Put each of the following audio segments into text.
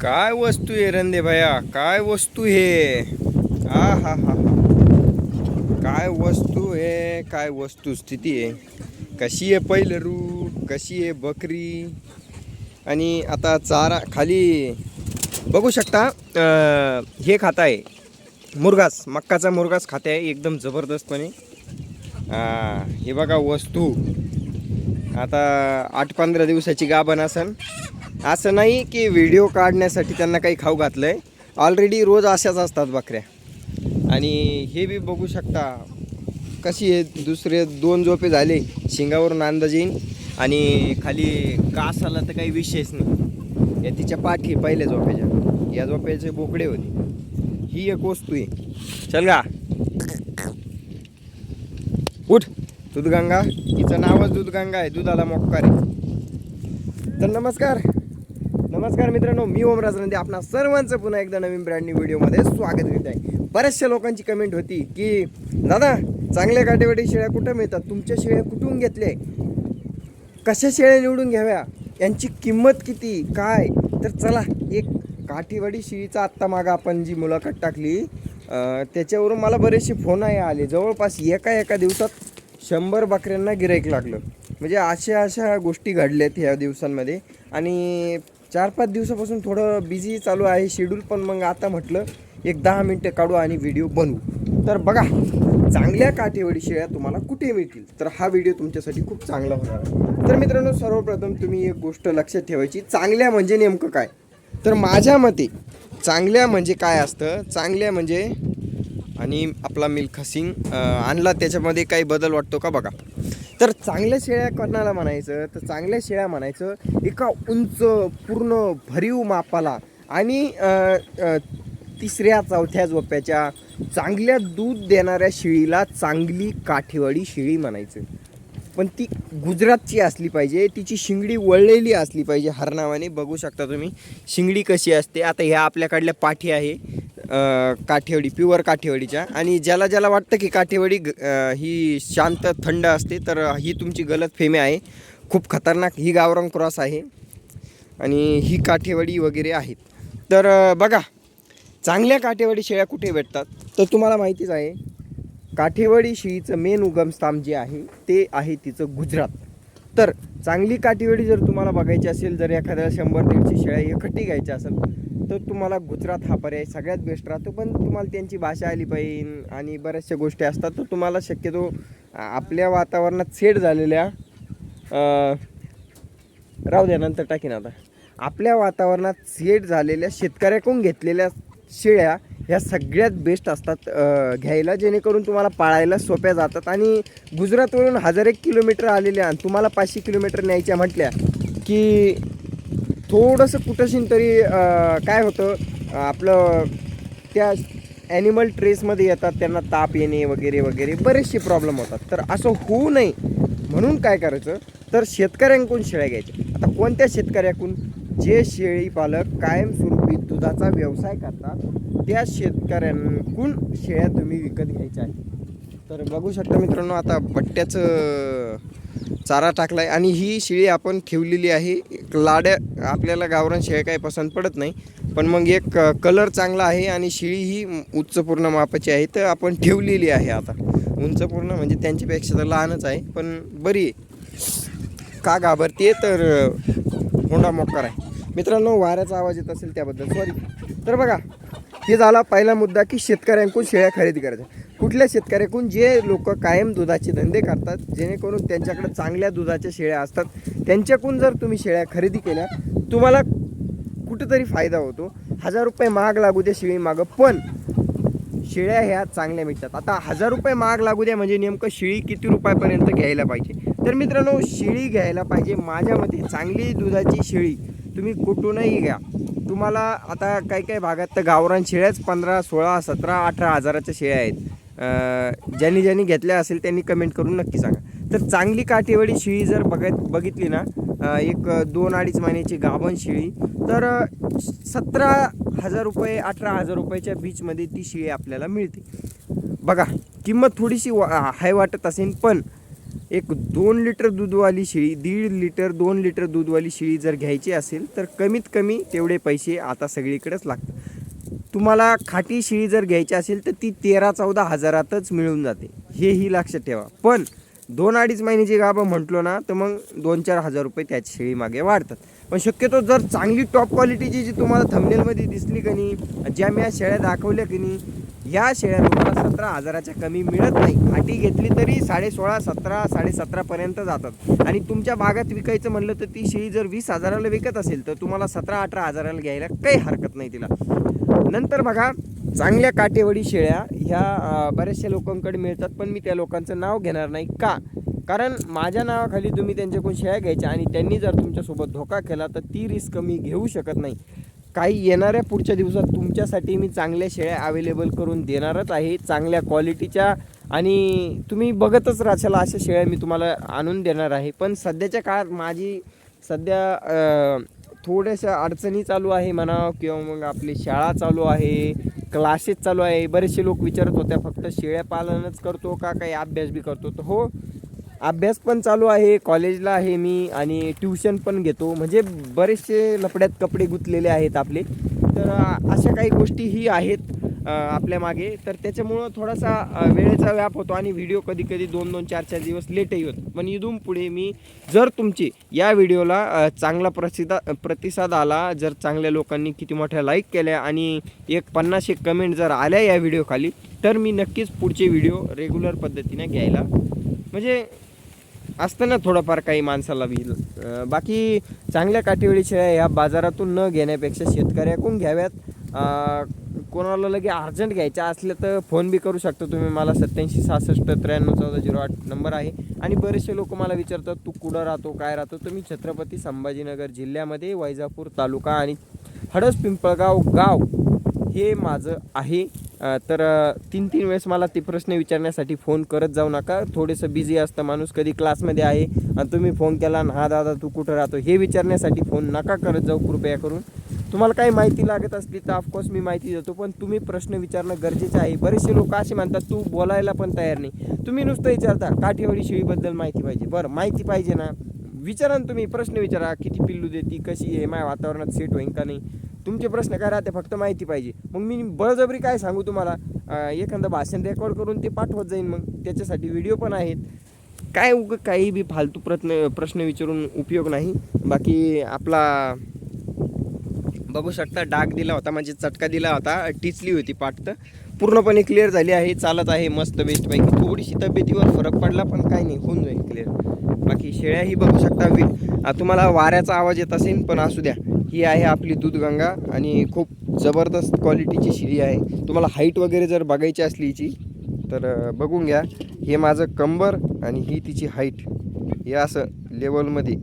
काय वस्तू आहे रंदे भया? काय वस्तू हे? हा हा हा. काय वस्तू आहे काय वस्तू स्थिती आहे? कशी आहे पहिलं कशी आहे बकरी? आणि आता चारा खाली. बघू शकता हे खात आहे. मुरगास मक्काचा मुरगास खाते आहे एकदम जबरदस्तपणे. हे बघा वस्तू. आता आठ पंधरा दिवसाची गाभण असन. असं नाही की व्हिडिओ काढण्यासाठी त्यांना काही खाऊ घातलं आहे ऑलरेडी रोज अशाच असतात बकऱ्या. आणि हे बी बघू शकता कशी आहे. दुसरे दोन झोपे झाले शिंगावरून अंदाज येईन. आणि खाली कास आला तर काही विषयच नाही. या तिच्या पाठी पहिल्या झोप्याच्या या झोप्याचे बोकडे होते. ही एक वस्तू आहे. चल गा. उठ. दूधगंगा. हिचं नावच दूधगंगा आहे. दुधाला मोक्कार आहे तर नमस्कार. नमस्कार मित्रांनो मी ओमराज नंदे आपणा सर्वांचं पुन्हा एकदा नवीन ब्रँड न्यू व्हिडिओमध्ये स्वागत करीत आहे. बऱ्याचशा लोकांची कमेंट होती की दादा चांगल्या काटेवाटी शेळ्या कुठं मिळतात? तुमच्या शेळ्या कुठून घेतल्या कशा शेळ्या निवडून घ्याव्या? यांची किंमत किती? काय? तर चला एक काठीवाडी शिळीचा आत्ता मागं आपण जी मुलाखत टाकली त्याच्यावरून मला बरेचसे फोन आहे आले. जवळपास एका एका दिवसात शंभर बकऱ्यांना गिराईक लागलं. म्हणजे अशा अशा गोष्टी घडल्यात ह्या दिवसांमध्ये. आणि चार पाच दिवसापासून थोडं बिझी चालू आहे शेड्यूल पण मग आता म्हटलं एक दहा मिनटं काढू आणि व्हिडिओ बनवू. तर बघा चांगल्या काठेवाडी शेळ्या तुम्हाला कुठे मिळतील? तर हा व्हिडिओ तुमच्यासाठी खूप चांगला होणार आहे. तर मित्रांनो सर्वप्रथम तुम्ही एक गोष्ट लक्षात ठेवायची चांगल्या म्हणजे नेमकं काय? तर माझ्या मते चांगल्या म्हणजे काय असतं? चांगल्या म्हणजे आणि आपला मिल्क हसिंग आणला त्याच्यामध्ये काही बदल वाटतो का बघा? तर चांगल्या शेळ्या कोणाला म्हणायचं? तर चांगल्या शेळ्या म्हणायचं एका उंच पूर्ण भरीव मापाला आणि तिसऱ्या चौथ्या झोप्याच्या चांगल्या दूध देणाऱ्या शेळीला चांगली काठेवाडी शेळी म्हणायचं. पण ती गुजरातची असली पाहिजे तिची शिंगडी वळलेली असली पाहिजे हरनावाने बघू शकता तुम्ही. शिंगडी कशी असते? आता ह्या आपल्याकडल्या पाठी आहे. काठेवाडी प्युअर काठेवाडीच्या. आणि ज्याला ज्याला वाटतं की काठेवाडी ग- ही शांत थंड असते तर ही तुमची गलत फेमे आहे. खूप खतरनाक. ही गावरान क्रॉस आहे. आणि ही काठेवाडी वगैरे आहेत. तर बघा चांगल्या काठेवाडी शेळ्या कुठे भेटतात? तर तुम्हाला माहितीच आहे काठेवाडी शेळीचं मेन उगमस्थान जे आहे ते आहे तिचं गुजरात. तर चांगली काठेवाडी जर तुम्हाला बघायची असेल जर एखाद्याला शंभर दीडशे शेळ्या एकखट्टी घ्यायच्या असेल तर तुम्हाला गुजरात हा पर्याय सगळ्यात बेस्ट राहतो. पण तुम्हाला त्यांची भाषा आली पाहिजे आणि बऱ्याचशा गोष्टी असतात. तर तुम्हाला शक्यतो आपल्या वातावरणात सेट झालेल्या राहू द्या नंतर टाकीन आता. आपल्या वातावरणात सेट झालेल्या शेतकऱ्याकडून घेतलेल्या शेळ्या ह्या सगळ्यात बेस्ट असतात. घ्यायला जेणेकरून तुम्हाला पाळायला सोप्या जातात. आणि गुजरातवरून हजार एक किलोमीटर आलेल्या आणि तुम्हाला पाचशे किलोमीटर न्यायच्या म्हटल्या की थोडंसं कुठंशीन तरी काय होतं आपलं त्या ॲनिमल ट्रेसमध्ये येतात त्यांना ताप येणे वगैरे वगैरे बरेचसे प्रॉब्लेम होतात. तर असं होऊ नये म्हणून काय करायचं तर शेतकऱ्यांकडून शेळ्या घ्यायच्या. आता कोणत्या शेतकऱ्याकडून? जे शेळी पालक कायमस्वरूपी दुधाचा व्यवसाय करतात त्या शेतकऱ्यांकडून शेळ्या तुम्ही विकत घ्यायच्या आहेत. तर बघू शकता मित्रांनो आता बट्ट्याचं चारा टाकलाय आणि ही शिळी आपण ठेवलेली आहे. एक लाड्या आपल्याला गावरान शेळ्या काही पसंत पडत नाही. पण मग एक कलर चांगला आहे आणि शिळी ही उच्चपूर्ण मापाची आहे. तर आपण ठेवलेली आहे आता. उंच पूर्ण म्हणजे त्यांच्यापेक्षा तर लहानच आहे पण बरी आहे. का घाबरते तर होंडा मोकार आहे. मित्रांनो वाऱ्याचा आवाज येत असेल त्याबद्दल सॉरी तर बघा हे झाला पहिला मुद्दा की शेतकऱ्यांकडून शेळ्या खरेदी करायच्या. कुठल्या शेतकऱ्याकडून जे लोक कायम दुधाचे धंदे करतात जेणेकरून त्यांच्याकडे चांगल्या दुधाच्या शेळ्या असतात त्यांच्याकडून जर तुम्ही शेळ्या खरेदी केल्या तुम्हाला कुठेतरी फायदा होतो. हजार रुपये महाग लागू द्या शेळी मागं पण शेळ्या ह्या चांगल्या मिळतात. आता हजार रुपये महाग लागू द्या म्हणजे नेमकं शेळी किती रुपयापर्यंत घ्यायला पाहिजे? तर मित्रांनो शेळी घ्यायला पाहिजे. माझ्या मते चांगली दुधाची शेळी तुम्ही कुठूनही घ्या. तुम्हाला आता काही काही भागात तर गावरान शेळ्याच पंधरा सोळा सतरा अठरा हजाराच्या शेळ्या आहेत. ज्यांनी ज्यांनी घेतल्या असेल त्यांनी कमेंट करून नक्की सांगा. तर चांगली काठेवाडी शिळी जर बघत बघितली ना एक दोन अडीच महिन्याची गाभण शिळी तर सतरा हजार रुपये अठरा हजार रुपयाच्या बीचमध्ये ती शेळी आपल्याला मिळते. बघा किंमत थोडीशी वा हाय वाटत असेल पण एक दोन लिटर दूधवाली शेळी दीड लिटर दोन लिटर दूधवाली शेळी जर घ्यायची असेल तर कमीत कमी तेवढे पैसे आता सगळीकडेच लागतात. तुम्हाला खाटी शिळी जर घ्यायची असेल तर ती तेरा चौदा हजारातच मिळून जाते. हेही लक्षात ठेवा. पण दोन अडीच महिन्याची गाभं म्हटलो ना तर मग दोन चार हजार रुपये त्याच शेळीमागे वाढतात. पण शक्यतो जर चांगली टॉप क्वालिटीची जी तुम्हाला थंबनेलमध्ये दिसली की नाही ज्या मी या शेळ्या दाखवल्या की नाही या शेळ्या तुम्हाला सतरा हजाराच्या कमी मिळत नाही. खाटी घेतली तरी साडे सोळा सतरा साडे सतरापर्यंत जातात. आणि तुमच्या भागात विकायचं म्हणलं तर ती शेळी जर वीस हजाराला विकत असेल तर तुम्हाला सतरा अठरा हजाराला घ्यायला काही हरकत नाही तिला. नंतर बघा चांगल्या काटेवडी शेळ्या ह्या बऱ्याचशा लोकांकडे मिळतात पण मी त्या लोकांचं नाव घेणार नाही. का? कारण माझ्या नावाखाली तुम्ही त्यांच्याकडून शेळ्या घ्यायच्या आणि त्यांनी जर तुमच्यासोबत धोका केला तर ती रिस्क मी घेऊ शकत नाही. काही येणाऱ्या पुढच्या दिवसात तुमच्यासाठी मी चांगल्या शेळ्या अवेलेबल करून देणारच आहे चांगल्या क्वालिटीच्या आणि तुम्ही बघतच राहाल अशा शेळ्या मी तुम्हाला आणून देणार आहे. पण सध्याच्या काळात माझी सध्या थोड्याशा अडचणी चालू आहे म्हणा किंवा मग आपली शाळा चालू आहे क्लासेस चालू आहे बरेचसे लोक विचारत होत्या फक्त शेळ्या पालनच करतो का काही अभ्यास बी करतो? तर हो अभ्यास पण चालू आहे कॉलेजला आहे मी आणि ट्युशन पण घेतो. म्हणजे बरेचसे लपड्यात कपडे गुंतलेले आहेत आपले. तर अशा काही गोष्टीही आहेत. आपल्या मागे. तर त्याच्यामुळं थोडासा वेळेचा व्याप होतो आणि व्हिडिओ कधी कधी दोन दोन चार चार दिवस लेटही होतो. पण इथून पुढे मी जर तुमची या व्हिडिओला चांगला प्रसिदा प्रतिसाद आला जर चांगल्या लोकांनी किती मोठ्या लाईक केल्या आणि एक पन्नास एक कमेंट जर आल्या या व्हिडिओखाली तर मी नक्कीच पुढचे व्हिडिओ रेग्युलर पद्धतीने घ्यायला म्हणजे असतं ना थोडंफार काही माणसाला बी बाकी चांगल्या काठीवडी शेळ्या ह्या बाजारातून न घेण्यापेक्षा शेतकऱ्याकडून घ्याव्यात. कोणाला लगे अर्जंट घ्यायच्या असल्या तर फोन बी करू शकता तुम्ही. मला सत्याऐंशी सहासष्ट त्र्याण्णव चौदा झिरो आठ नंबर आहे. आणि बरेचसे लोक मला विचारतात तू कुठं राहतो? काय राहतो? तर मी छत्रपती संभाजीनगर जिल्ह्यामध्ये वैजापूर तालुका आणि हडस पिंपळगाव गाव हे माझं आहे. तर तीन तीन वेळेस मला ते प्रश्न विचारण्यासाठी फोन करत जाऊ नका. थोडंसं बिझी असतं माणूस कधी क्लासमध्ये आहे आणि तुम्ही फोन केला ना हा दादा तू कुठं राहतो? हे विचारण्यासाठी फोन नका करत जाऊ कृपया करून. तुम्हाला काही माहिती लागत असली तर ऑफकोर्स मी माहिती देतो पण तुम्ही प्रश्न विचारणं गरजेचं आहे. बरेचसे लोक असे म्हणतात तू बोलायला पण तयार नाही. तुम्ही नुसतं विचारता काठेवाडी शेळीबद्दल माहिती पाहिजे. बरं माहिती पाहिजे ना. विचारा ना तुम्ही प्रश्न विचारा किती पिल्लू देती कशी आहे माझ्या वातावरणात सेट होईन का नाही? तुमचे प्रश्न काय राहते? फक्त माहिती पाहिजे. मग मी बळजबरी काय सांगू तुम्हाला? एखादं भाषण रेकॉर्ड करून ते पाठवत जाईन मग. त्याच्यासाठी व्हिडिओ पण आहेत. काय उग काही बी फालतू प्रश्न प्रश्न विचारून उपयोग नाही. बाकी आपला बघू शकता डाग दिला होता म्हणजे चटका दिला होता टिचली होती पाठ तर. पूर्णपणे क्लिअर झाली आहे चालत आहे मस्त बेस्टपैकी थोडीशी तब्येतीवर फरक पडला पण काही नाही होऊन जाईल क्लिअर बाकी शेळ्याही बघू शकता वि तुम्हाला वाऱ्याचा आवाज येत असेल पण असू द्या. ही आहे आपली दूधगंगा आणि खूप जबरदस्त क्वालिटीची शिडी आहे. तुम्हाला हाईट वगैरे जर बघायची असली हिची तर बघून घ्या. हे माझं कंबर आणि ही तिची हाईट हे असं लेवलमध्ये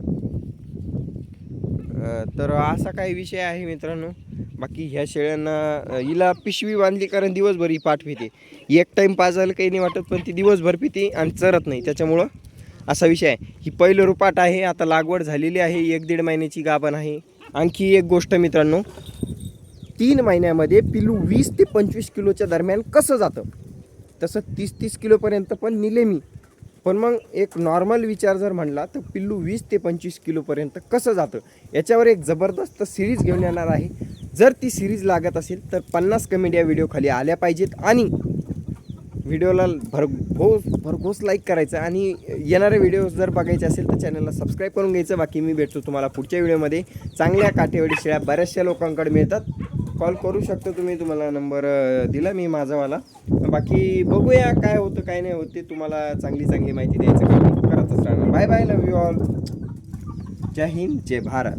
तर असा काही विषय आहे मित्रांनो. बाकी ह्या शेळ्यांना हिला पिशवी बांधली कारण दिवसभर ही पाठ पिते. एक टाईम पाजायला काही नाही वाटत पण ती दिवसभर पिते आणि चरत नाही. त्याच्यामुळं असा विषय आहे. ही पहिलं रुपाट आहे आता लागवड झालेली आहे एक दीड महिन्याची गाभण आहे. आणखी एक गोष्ट मित्रांनो तीन महिन्यामध्ये पिलू वीस ते पंचवीस किलोच्या दरम्यान कसं जातं? तसं तीस तीस किलोपर्यंत पण निलेमी. पण मग एक नॉर्मल विचार जर म्हणला तर पिल्लू वीस ते पंचवीस किलोपर्यंत कसं जातं? याच्यावर एक जबरदस्त सिरीज घेऊन येणार आहे. जर ती सिरीज लागत असेल तर पन्नास कमेंट या व्हिडिओखाली आल्या पाहिजेत. आणि व्हिडिओला भरघोस भरघोस लाईक करायचं. आणि येणारे व्हिडिओ जर बघायचे असेल तर चॅनलला सबस्क्राईब करून घ्यायचं. बाकी मी भेटतो तुम्हाला पुढच्या व्हिडिओमध्ये चांगल्या काठेवाडी शेळ्या बऱ्याचशा लोकांकडे मिळतात. कॉल करू शकतो तुम्ही. तुम्हाला नंबर दिला मी माझावाला बाकी बघूया काय होतं काय नाही होत ते तुम्हाला चांगली चांगली माहिती द्यायचं काम करतच राहणार. Bye bye love you all जय हिंद जय भारत.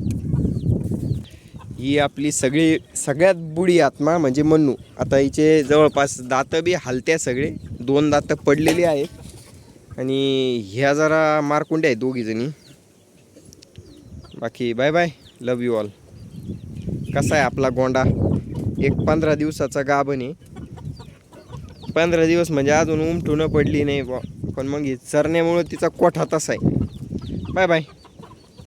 ही आपली सगळी सगळ्यात बुडी आत्मा म्हणजे मन्नू. आता हिचे जवळपास दातं बी हलत्या सगळे. दोन दातं पडलेली आहेत. आणि ह्या जरा मारकुंडे आहेत दोघीजणी बाकी bye bye love you all कसा आहे आपला गोंडा? एक पंधरा दिवसाचा गाभण आहे. पंधरा दिवस म्हणजे अजून उमटून पडली नाही बुवा. पण मग ही चरण्यामुळं तिचा कोठा तसा आहे. Bye bye